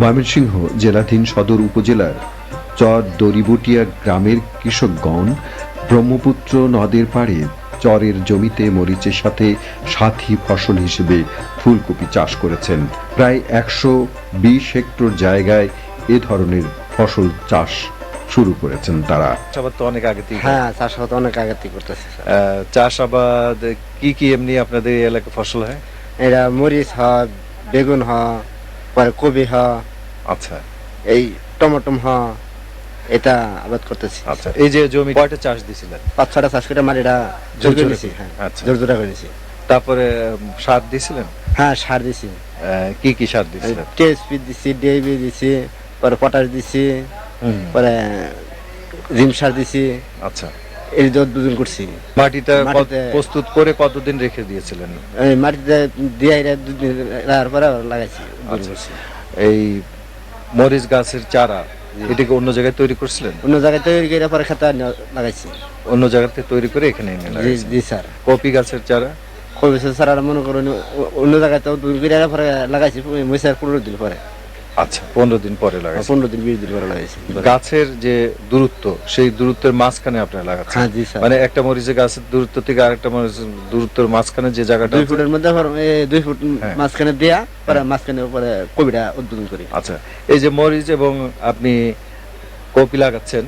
ময়মনসিংহ জেলাধীন সদর উপজেলার চর দরিবটিয়া গ্রামের কৃষকগণ ব্রহ্মপুত্র নদের পাড়ে চরের জমিতে মরিচের সাথে সাথী ফসল হিসেবে ফুলকপি চাষ করেছেন। প্রায় একশো বিশ হেক্টর জায়গায় এ ধরনের ফসল চাষ শুরু করেছেন তারা। চাষাবাদ তো অনেক আগে থেকে হ্যাঁ চাষাবাদ অনেক আগের করতেছে চাষাবাদ কি কি এমনি আপনাদের এই এলাকায় ফসল হয়? এটা মরিচ হয় বেগুন হয় পরে কবি হয় আচ্ছা। এই টমেটম হয় এটা আবাদ করতেছি। আচ্ছা এই যে জমি কয়টা চাষ দিছিলেন? পাঁচ ছটা চাষ করে মাটিটা জোর করে নিছি হ্যাঁ আচ্ছা। জোর জোরা করে নিছি তারপরে সার দিছিলেন? হ্যাঁ সার দিছি। কি কি সার দিছিলেন? টিএসপি দিছি ডিএবি দিছি পরে পটাশ দিছি পরে জিম সার দিছি। আচ্ছা। এই যে করছি। মাটিটা প্রস্তুত করে কতদিন রেখে দিয়েছিলেন? এই মাটিতে দিয়ে রাখার পরে লাগাইছি আচ্ছা। এই মরিচ গাছের চারা এটাকে অন্য জায়গায় তৈরি করছিলেন? অন্য জায়গায় তৈরি করে পরে খাতা লাগাইছি। অন্য জায়গাতে তৈরি করে এখানে এনে জি স্যার। কপি গাছের চারা? কবি স্যার আর মনে করুন অন্য জায়গায় তো দুই করে পরে লাগাইছি মহিষার পনেরো দিন পরে। আচ্ছা পনেরো দিন পরে লাগাইছেন। পনেরো দিন বিশ দিন পরে লাগাইছি। গাছের যে দূরত্ব সেই দূরত্বের মাঝখানে আপনারা লাগাচ্ছেন? হ্যাঁ জি স্যার। মানে একটা মরিচের গাছের দূরত্ব থেকে আরেকটা মরিচের দূরত্বের মাঝখানে যে জায়গাটা দুই ফুটের মধ্যে দুই ফুট হ্যাঁ। মাঝখানে দেয়া পরে মাঝখানে পরে কবিটা উদ্বোধন করি। আচ্ছা এই যে মরিচ এবং আপনি কপি লাগাচ্ছেন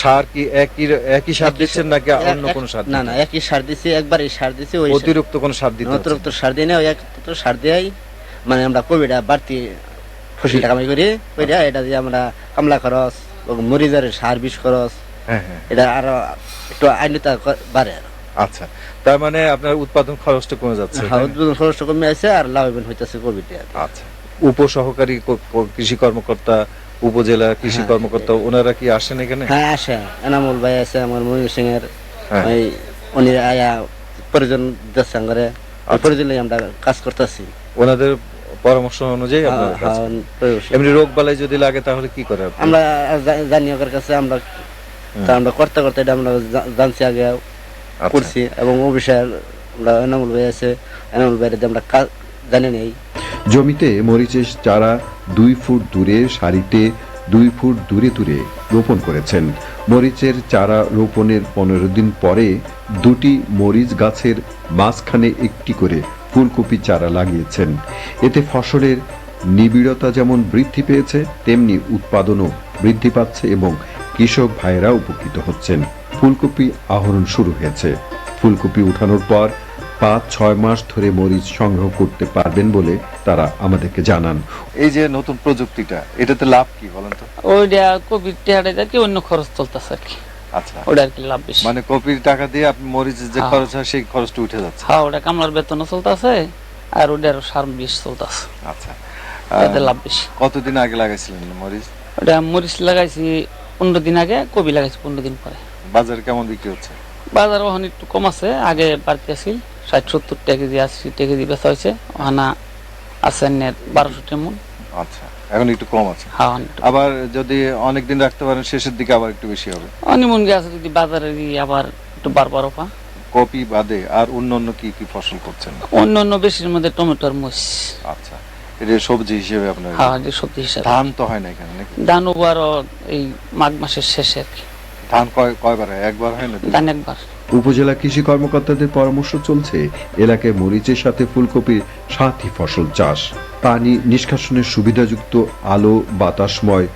সার কি একই একই সার দিচ্ছেন নাকি অন্য কোন সার না না একই সার দিছি একবার এই সার দিছি ওই অতিরিক্ত কোনো সার দিতে অতিরিক্ত সার দিয়ে না ওই এক তো সার দেয়াই মানে আমরা কবিটা বাড়তি কামাই করি কইরা এটা দিয়ে আমরা কামলা খরচ ও মরিচের সার বিষ খরচ হ্যাঁ হ্যাঁ। এটা আরও একটু আইনতা বাড়ে আচ্ছা তার মানে আপনার উৎপাদন খরচটা কমে যাচ্ছে হ্যাঁ, উদ্বোধন খরচটা কমে আছে আর লাভবান হইতেছে কোভিড আচ্ছা উপসহকারী কৃষি কর্মকর্তা উপজেলা কৃষি। কর্মকর্তা ওনারা কি আসেন এখানে? হ্যাঁ আসে। এনামুল ভাই আছে আমার মনির সিং এর। ওই উনি আয়া প্রয়োজন দিচ্ছে করে আচ্ছা। আমরা কাজ করতেছি। ওনাদের পরামর্শ অনুযায়ী হ্যাঁ, করেন। এমনি রোগ বালাই যদি লাগে তাহলে কি করে আমরা জানি ওর কাছে আমরা তা আমরা করতে করতে এটা আমরা জানছি আগে আচ্ছা। করছি এবং ও বিষয়ে আমরা এনামুল ভাই আছে এনামুল ভাইয়ের আমরা কাজ জানি নেই। জমিতে মরিচের চারা দুই ফুট দূরে সারিতে দুই ফুট দূরে দূরে রোপণ করেছেন। মরিচের চারা রোপণের পনেরো দিন পরে দুটি মরিচ গাছের মাঝখানে একটি করে ফুলকপি চারা লাগিয়েছেন। এতে ফসলের নিবিড়তা যেমন বৃদ্ধি পেয়েছে তেমনি উৎপাদনও বৃদ্ধি পাচ্ছে এবং কৃষক ভাইয়েরা উপকৃত হচ্ছেন। ফুলকপি আহরণ শুরু হয়েছে। ফুলকপি উঠানোর পর পাঁচ ছয় মাস ধরে মরিচ সংগ্রহ করতে পারবেন বলে তারা আমাদেরকে জানান। এই যে নতুন প্রযুক্তিটা এটাতে লাভ কি বলেন তো? ওইটা কোভিড টিহাটা আর কি অন্য খরচ চলতেছে আর কি। আচ্ছা। ওটা আর কি লাভ বেশি। মানে কপির টাকা দিয়ে আপনি মরিচের যে হ্যাঁ। খরচ হয় সেই খরচটা উঠে যাচ্ছে। হ্যাঁ ওটা কামলার বেতনও চলতেছে আর ওটার সার বিষ চলতেছে। আচ্ছা। এতে লাভ বেশি। কতদিন আগে লাগাইছিলেন মরিচ? ওটা মরিচ লাগাইছি পনেরো দিন আগে কবি লাগাইছি পনেরো দিন পরে। বাজারে কেমন বিক্রি হচ্ছে? বাজার ওখানে একটু কম আছে আগে বাড়তি আছিল ষাট সত্তর টাকা কেজি আশি টাকা কেজি বেচা হয়েছে। ওখানে আছে নেট বারোশো তেমন আচ্ছা। এখন একটু কম আছে। হ্যাঁ আবার যদি অনেক দিন রাখতে পারেন শেষের দিকে আবার একটু বেশি হবে। অনিমন আছে যদি বাজারে দিয়ে আবার একটু বারবারও পা। কপি বাদে আর অন্য অন্য কি কি ফসল করছেন? অন্য অন্য বেশির মধ্যে টমেটোর মরিচ আচ্ছা এটা সবজি হিসেবে আপনার হ্যাঁ যে সবজি হিসাবে। ধান তো হয় না এখানে নাকি? ধান আরও এই মাঘ মাসের শেষে আর কি। ধান কয় কয়বার হয়? একবার হয় না? ধান একবার। উপজেলা কৃষি কর্মকর্তাদের পরামর্শ চলছে, এলাকায় মরিচের সাথে ফুলকপির সাথী ফসল চাষ। পানি নিষ্কাশনের সুবিধাযুক্ত আলো, বাতাসময়,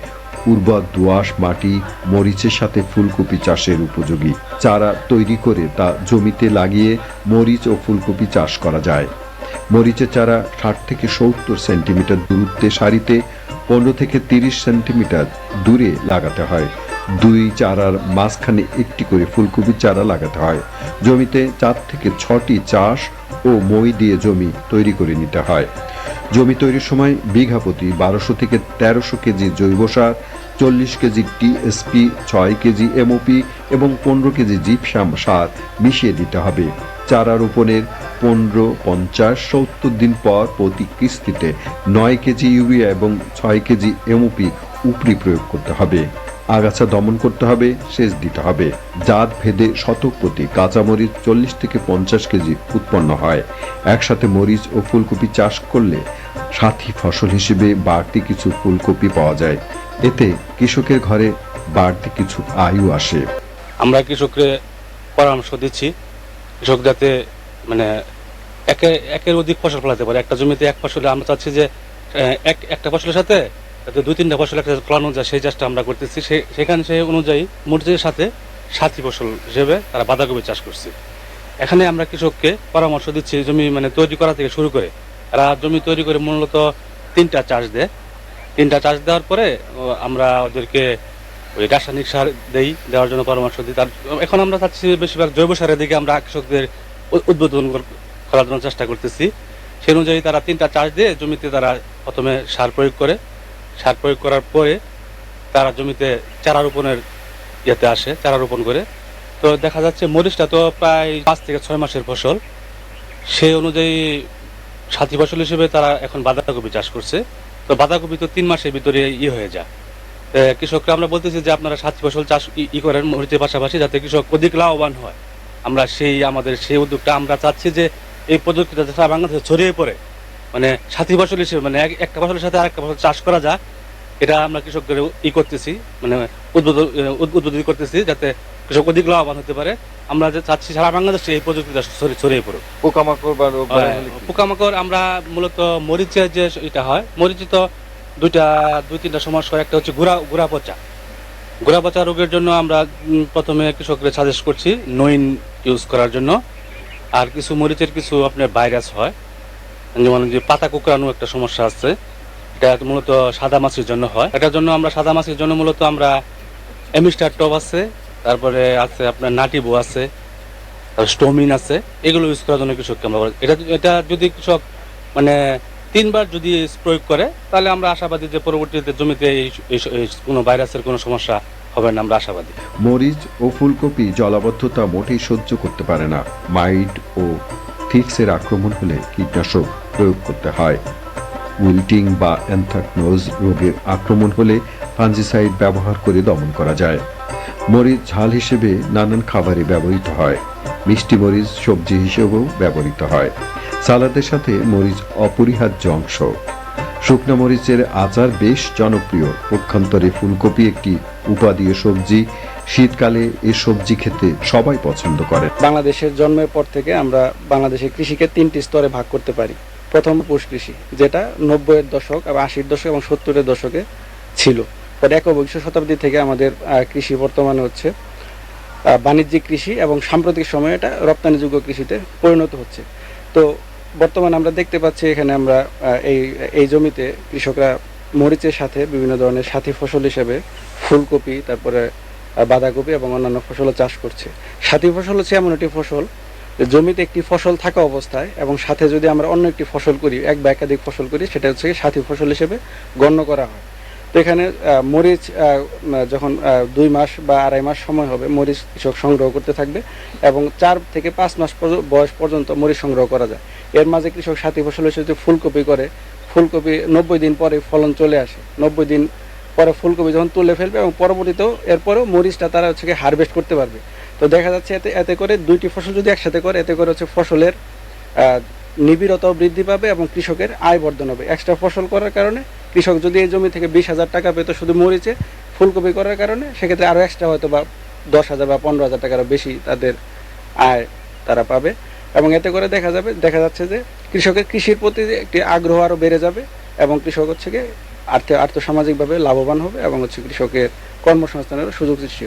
উর্বর দোআঁশ, মাটি, মরিচের সাথে ফুলকপি চাষের উপযোগী। চারা তৈরি করে তা জমিতে লাগিয়ে মরিচ ও ফুলকপি চাষ করা যায়। মরিচের চারা ষাট থেকে সত্তর সেন্টিমিটার দূরত্বে সারিতে পনেরো থেকে তিরিশ সেন্টিমিটার দূরে লাগাতে হয়। দুই চারার মাঝখানে একটি করে ফুলকপির চারা লাগাতে হয়। জমিতে চার থেকে ছটি চাষ ও মই দিয়ে জমি তৈরি করে নিতে হয়। জমি তৈরির সময় বিঘা প্রতি বারোশো থেকে তেরোশো কেজি জৈব সার, চল্লিশ কেজি টিএসপি ছয় কেজি এমওপি এবং পনেরো কেজি জিপসাম সার মিশিয়ে দিতে হবে। চারা রোপণের পনেরো, পঞ্চাশ, সত্তর দিন পর প্রতি কিস্তিতে নয় কেজি ইউরিয়া এবং ছয় কেজি এমওপি উপরি প্রয়োগ করতে হবে। আগাছা দমন করতে হবে, সেচ দিতে হবে। জাত ভেদে শতক প্রতি কাঁচামরিচ চল্লিশ থেকে পঞ্চাশ কেজি উৎপন্ন হয়। একসাথে মরিচ ও ফুলকপি চাষ করলে সাথী ফসল হিসেবে বাড়তি কিছু ফুলকপি পাওয়া যায়। এতে কৃষকের ঘরে বাড়তি কিছু আয়ু আসে। আমরা কৃষককে পরামর্শ দিচ্ছি, কৃষক যাতে মানে একে একের অধিক ফসল ফলাতে পারে। একটা জমিতে এক ফসলে আমরা চাচ্ছি যে এক একটা ফসলের সাথে যাতে দুই তিনটা ফসল একটা ফলানো যায় সেই চাষটা আমরা করতেছি। সে- সেখানে সেই অনুযায়ী মরিচের সাথে সাথী ফসল হিসেবে তারা বাঁধাকপি চাষ করছে। এখানে আমরা কৃষককে পরামর্শ দিচ্ছি, জমি মানে তৈরি করা থেকে শুরু করে এরা জমি তৈরি করে মূলত তিনটা চাষ দেয়। তিনটা চাষ দেওয়ার পরে আমরা ওদেরকে ওই রাসায়নিক সার দেই, দেওয়ার জন্য পরামর্শ দিই। তার এখন আমরা চাচ্ছি বেশিরভাগ জৈব সারের দিকে আমরা কৃষকদের উদ্বোধন করার জন্য চেষ্টা করতেছি। সেই অনুযায়ী তারা তিনটা চাষ দিয়ে জমিতে তারা প্রথমে সার প্রয়োগ করে সার প্রয়োগ করার পরে তারা জমিতে চারা রোপণের ইয়েতে আসে, চারা রোপণ করে। তো দেখা যাচ্ছে মরিচটা তো প্রায় পাঁচ থেকে ছয় মাসের ফসল। সেই অনুযায়ী সাথী ফসল হিসেবে তারা এখন বাঁধাকপি চাষ করছে। তো বাঁধাকপি তো তিন মাসের ভিতরে ইয়ে হয়ে যায়। কৃষকরা আমরা বলতেছি যে আপনারা সাথী ফসল চাষ ই- করেন মরিচের পাশাপাশি যাতে কৃষক অধিক লাভবান হয়। আমরা সেই, আমাদের সেই উদ্যোগটা আমরা চাচ্ছি যে এই প্রযুক্তিটা সারা বাংলাদেশে ছড়িয়ে পড়ে। মানে সাথী ফসল হিসেবে মানে একটা ফসলের সাথে আরেকটা ফসল চাষ করা যায় এটা আমরা কৃষকদের ই করতেছি মানে উদ্বোধন উদ্বোধন করতেছি যাতে কৃষক অধিক লাভবান হতে পারে। আমরা যে চাচ্ছি সারা বাংলাদেশে এই প্রযুক্তিটা ছড়িয়ে পড়ুক। পোকামাকড় বা? পোকামাকড় আমরা মূলত মরিচের যে এটা হয় মরিচে তো দুইটা দুই তিনটা সমস্যা একটা হচ্ছে গুড়া গুড়া পচা। গুড়া পচা রোগের জন্য আমরা প্রথমে কৃষকদের সাজেস্ট করছি নইন ইউজ করার জন্য। আর কিছু মরিচের কিছু আপনার ভাইরাস হয়। যেমন যে পাতা কুকরানো একটা সমস্যা আছে, এটা মূলত সাদা মাছের জন্য হয়। এটার জন্য আমরা সাদা মাছের জন্য মূলত আমরা এমিস্টার টপ আছে, তারপরে আছে আপনার নাটিবো আছে স্টোমিন আছে, এগুলো ইউজ করার জন্য কৃষককে আমরা এটা এটা যদি কৃষক মানে তিনবার যদি প্রয়োগ করে, তাহলে আমরা আশাবাদী যে পরবর্তীতে জমিতে কোনো ভাইরাসের কোনো সমস্যা হবে না, আমরা আশাবাদী। মরিচ ও ফুলকপি জলাবদ্ধতা মোটেই সহ্য করতে পারে না। মাইট ও থিক্সের আক্রমণ হলে কীটনাশক প্রয়োগ করতে হয়। উইল্টিং বা অ্যান্থ্রাকনোজ রোগের আক্রমণ হলে ফাঞ্জিসাইড ব্যবহার করে দমন করা যায়। মরিচ ঝাল হিসেবে নানান খাবারে ব্যবহৃত হয়। মিষ্টি মরিচ, সবজি হিসেবেও ব্যবহৃত হয়। সালাদের সাথে মরিচ অপরিহার্য অংশ। শুকনো মরিচের আচার বেশ জনপ্রিয়। পক্ষান্তরে ফুলকপি একটি উপাদীয় সবজি। শীতকালে এ সবজি খেতে সবাই পছন্দ করে। বাংলাদেশের জন্মের পর থেকে আমরা বাংলাদেশের কৃষিকে তিনটি স্তরে ভাগ করতে পারি। প্রথম পুষ কৃষি, যেটা নব্বইয়ের দশক এবং আশির দশক এবং সত্তরের দশকে ছিল। পরে একবিংশ শতাব্দী থেকে আমাদের কৃষি বর্তমানে হচ্ছে বাণিজ্যিক কৃষি এবং সাম্প্রতিক সময়ে এটা রপ্তানিযোগ্য কৃষিতে পরিণত হচ্ছে। তো বর্তমানে আমরা দেখতে পাচ্ছি এখানে আমরা এই এই জমিতে কৃষকরা মরিচের সাথে বিভিন্ন ধরনের সাথী ফসল হিসেবে ফুলকপি, তারপরে বাঁধাকপি এবং অন্যান্য ফসলও চাষ করছে। সাথী ফসল হচ্ছে এমন একটি ফসল জমিতে একটি ফসল থাকা অবস্থায় এবং সাথে যদি আমরা অন্য একটি ফসল করি, এক বা একাধিক ফসল করি, সেটা হচ্ছে সাথী ফসল হিসেবে গণ্য করা হয়। তো এখানে মরিচ যখন দুই মাস বা আড়াই মাস সময় হবে, মরিচ কৃষক সংগ্রহ করতে থাকবে এবং চার থেকে পাঁচ মাস বয়স পর্যন্ত মরিচ সংগ্রহ করা যায়। এর মাঝে কৃষক সাথী ফসল হিসেবে ফুলকপি করে, ফুলকপি নব্বই দিন পরে ফলন চলে আসে। নব্বই দিন পরে ফুলকপি যখন তুলে ফেলবে এবং পরবর্তীতেও এরপরেও মরিচটা তারা হচ্ছে হারভেস্ট করতে পারবে। তো দেখা যাচ্ছে এতে এতে করে দুইটি ফসল যদি একসাথে করে, এতে করে হচ্ছে ফসলের নিবিড়তাও বৃদ্ধি পাবে এবং কৃষকের আয় বর্ধন হবে এক্সট্রা ফসল করার কারণে কৃষক যদি এই জমি থেকে বিশ হাজার টাকা পেত শুধু মরিচে ফুলকপি করার কারণে, সেক্ষেত্রে আরও এক্সট্রা হয়তো বা দশ হাজার বা পনেরো হাজার টাকারও বেশি তাদের আয় তারা পাবে এবং এতে করে দেখা যাবে, দেখা যাচ্ছে যে কৃষকের কৃষির প্রতি একটি আগ্রহ আরও বেড়ে যাবে এবং কৃষক হচ্ছে গিয়ে আর্থ, আর্থসামাজিকভাবে লাভবান হবে এবং হচ্ছে কৃষকের কর্মসংস্থানের সুযোগ সৃষ্টি।